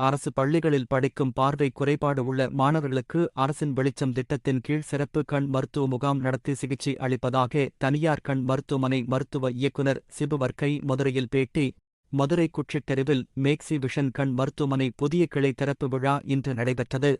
அரசு பள்ளிகளில் படிக்கும் பார்வை குறைபாடு உள்ள மாணவர்களுக்கு அரசின் வெளிச்சம் திட்டத்தின் கீழ் சிறப்பு கண் மருத்துவ முகாம் நடத்தி சிகிச்சை அளிப்பதாக தனியார் கண் மருத்துவமனை மருத்துவ இயக்குநர் சிபுவர்க்கை மதுரையில் பேட்டி மதுரை குற்றித்தெருவில் மேக்சி விஷன் கண் மருத்துவமனை புதிய கிளை திறப்பு விழா இன்று நடைபெற்றது.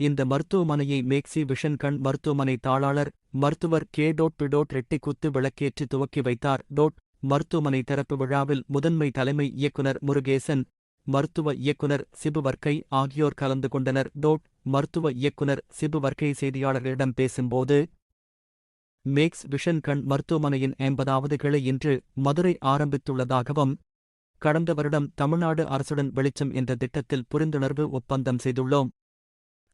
இந்த மருத்துவமனையை மேக்சி விஷன் கண் மருத்துவமனை தாளாளர் மருத்துவர் கே. டோட் பிடோட் ரெட்டிக்குத்து விளக்கேற்றி துவக்கி வைத்தார். டோட் மருத்துவமனை திறப்பு விழாவில் முதன்மை தலைமை இயக்குனர் முருகேசன் மருத்துவ இயக்குனர் சிபுவர்க்கை ஆகியோர் கலந்து கொண்டனர். டோட் மருத்துவ இயக்குனர் சிபுவர்க்கை செய்தியாளர்களிடம் பேசும்போது மேக்ஸ் விஷன் கண் மருத்துவமனையின் ஐம்பதாவது கிளை இன்று மதுரை ஆரம்பித்துள்ளதாகவும் கடந்த வருடம் தமிழ்நாடு அரசுடன் வெளிச்சம் என்ற திட்டத்தில் புரிந்துணர்வு ஒப்பந்தம் செய்துள்ளோம்.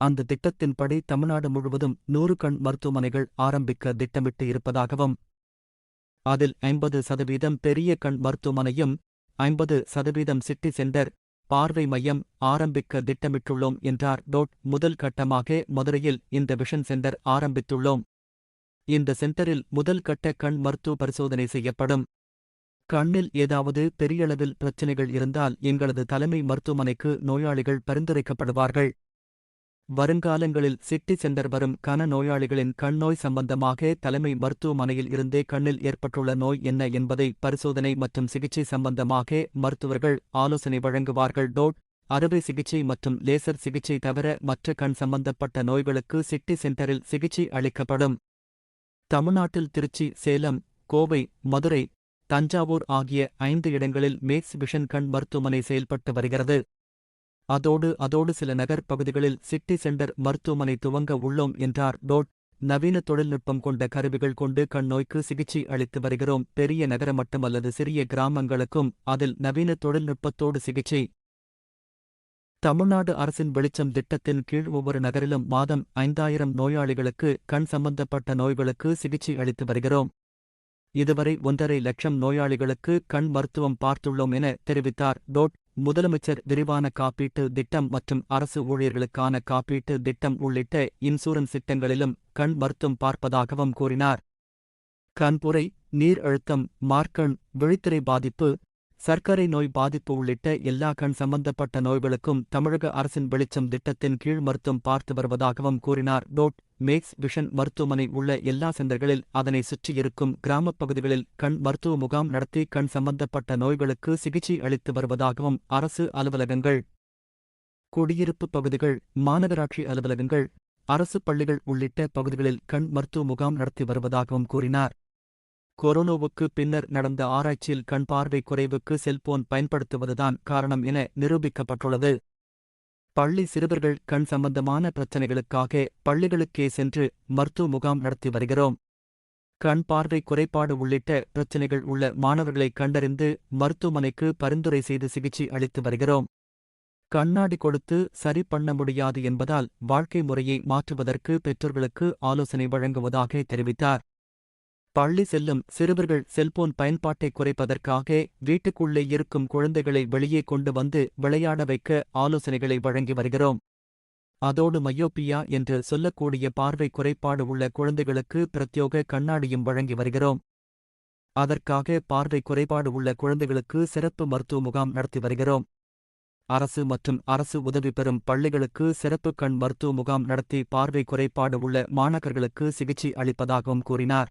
அந்த திட்டத்தின்படி தமிழ்நாடு முழுவதும் நூறு கண் மருத்துவமனைகள் ஆரம்பிக்க திட்டமிட்டு இருப்பதாகவும் அதில் ஐம்பது சதவீதம் பெரிய கண் மருத்துவமனையும் ஐம்பது சதவீதம் சிட்டி சென்டர் பார்வை மையம் ஆரம்பிக்க திட்டமிட்டுள்ளோம் என்றார். டோட் முதல் கட்டமாக மதுரையில் இந்த விஷன் சென்டர் ஆரம்பித்துள்ளோம். இந்த சென்டரில் முதல் கட்ட கண் மருத்துவ பரிசோதனை செய்யப்படும். கண்ணில் ஏதாவது பெரியளவில் பிரச்சினைகள் இருந்தால் எங்களது தலைமை மருத்துவமனைக்கு நோயாளிகள் பரிந்துரைக்கப்படுவார்கள். வருங்காலங்களில் சிட்டி சென்டர் வரும் கன நோயாளிகளின் கண்ணோய் சம்பந்தமாக தலைமை மருத்துவமனையில் இருந்தே கண்ணில் ஏற்பட்டுள்ள நோய் என்ன என்பதை பரிசோதனை மற்றும் சிகிச்சை சம்பந்தமாக மருத்துவர்கள் ஆலோசனை வழங்குவார்கள். டோட் அறுவை சிகிச்சை மற்றும் லேசர் சிகிச்சை தவிர மற்ற கண் சம்பந்தப்பட்ட நோய்களுக்கு சிட்டி சென்டரில் சிகிச்சை அளிக்கப்படும். தமிழ்நாட்டில் திருச்சி சேலம் கோவை மதுரை தஞ்சாவூர் ஆகிய ஐந்து இடங்களில் மேக்ஸ் விஷன் கண் மருத்துவமனை செயல்பட்டு வருகிறது. அதோடு அதோடு சில நகர் பகுதிகளில் சிட்டி சென்டர் மருத்துவமனை துவங்க உள்ளோம் என்றார் டோட். நவீன தொழில்நுட்பம் கொண்ட கருவிகள் கொண்டு கண் நோய்க்கு சிகிச்சை அளித்து வருகிறோம். பெரிய நகர மட்டுமல்லது சிறிய கிராமங்களுக்கும் அதில் நவீன தொழில்நுட்பத்தோடு சிகிச்சை. தமிழ்நாடு அரசின் வெளிச்சம் திட்டத்தின் கீழ் ஒவ்வொரு நகரிலும் மாதம் ஐந்தாயிரம் நோயாளிகளுக்கு கண் சம்பந்தப்பட்ட நோய்களுக்கு சிகிச்சை அளித்து வருகிறோம். இதுவரை ஒன்றரை லட்சம் நோயாளிகளுக்கு கண் மருத்துவம் பார்த்துள்ளோம் என தெரிவித்தார் டோட். முதலமைச்சர் விரிவான காப்பீட்டு திட்டம் மற்றும் அரசு ஊழியர்களுக்கான காப்பீட்டு திட்டம் உள்ளிட்ட இன்சூரன்ஸ் திட்டங்களிலும் கண் மருத்துவம் பார்ப்பதாகவும் கூறினார். கண்புரை நீர் அழுத்தம் மார்க்கண் விழித்திரை பாதிப்பு சர்க்கரை நோய் பாதிப்பு உள்ளிட்ட எல்லா கண் சம்பந்தப்பட்ட நோய்களுக்கும் தமிழக அரசின் வெளிச்சம் திட்டத்தின் கீழ் மருத்துவம் பார்த்து வருவதாகவும் கூறினார். டோட் மேக்ஸ் விஷன் மருத்துவமனை உள்ள எல்லா சென்டர்களில் அதனை சுற்றியிருக்கும் கிராமப் பகுதிகளில் கண் மருத்துவ முகாம் நடத்தி கண் சம்பந்தப்பட்ட நோய்களுக்கு சிகிச்சை அளித்து வருவதாகவும் அரசு அலுவலகங்கள் குடியிருப்பு பகுதிகள் மாநகராட்சி அலுவலகங்கள் அரசு பள்ளிகள் உள்ளிட்ட பகுதிகளில் கண் மருத்துவ முகாம் நடத்தி வருவதாகவும் கூறினார். கொரோனாவுக்கு பின்னர் நடந்த ஆராய்ச்சியில் கண் பார்வை குறைவுக்கு செல்போன் பயன்படுத்துவதுதான் காரணம் என நிரூபிக்கப்பட்டுள்ளது. பள்ளி சிறுவர்கள் கண் சம்பந்தமான பிரச்சினைகளுக்காக பள்ளிகளுக்கே சென்று மருத்துவ முகாம் நடத்தி வருகிறோம். கண் பார்வை குறைபாடு உள்ளிட்ட பிரச்சினைகள் உள்ள மாணவர்களை கண்டறிந்து மருத்துவமனைக்கு பரிந்துரை செய்து சிகிச்சை அளித்து வருகிறோம். கண்ணாடி கொடுத்து சரி பண்ண முடியாது என்பதால் வாழ்க்கை முறையை மாற்றுவதற்கு பெற்றோர்களுக்கு ஆலோசனை வழங்குவதாக தெரிவித்தார். பள்ளி செல்லும் சிறுவர்கள் செல்போன் பயன்பாட்டை குறைப்பதற்காக வீட்டுக்குள்ளே இருக்கும் குழந்தைகளை வெளியே கொண்டு வந்து விளையாட வைக்க ஆலோசனைகளை வழங்கி வருகிறோம். அதோடு மையோப்பியா என்று சொல்லக்கூடிய பார்வை குறைபாடு உள்ள குழந்தைகளுக்கு பிரத்யோக கண்ணாடியும் வழங்கி வருகிறோம். அதற்காக பார்வை குறைபாடு உள்ள குழந்தைகளுக்கு சிறப்பு மருத்துவ முகாம் நடத்தி வருகிறோம். அரசு மற்றும் அரசு உதவி பெறும் பள்ளிகளுக்கு சிறப்பு கண் மருத்துவ முகாம் நடத்தி பார்வை குறைபாடு உள்ள மாணவர்களுக்கு சிகிச்சை அளிப்பதாகவும் கூறினார்.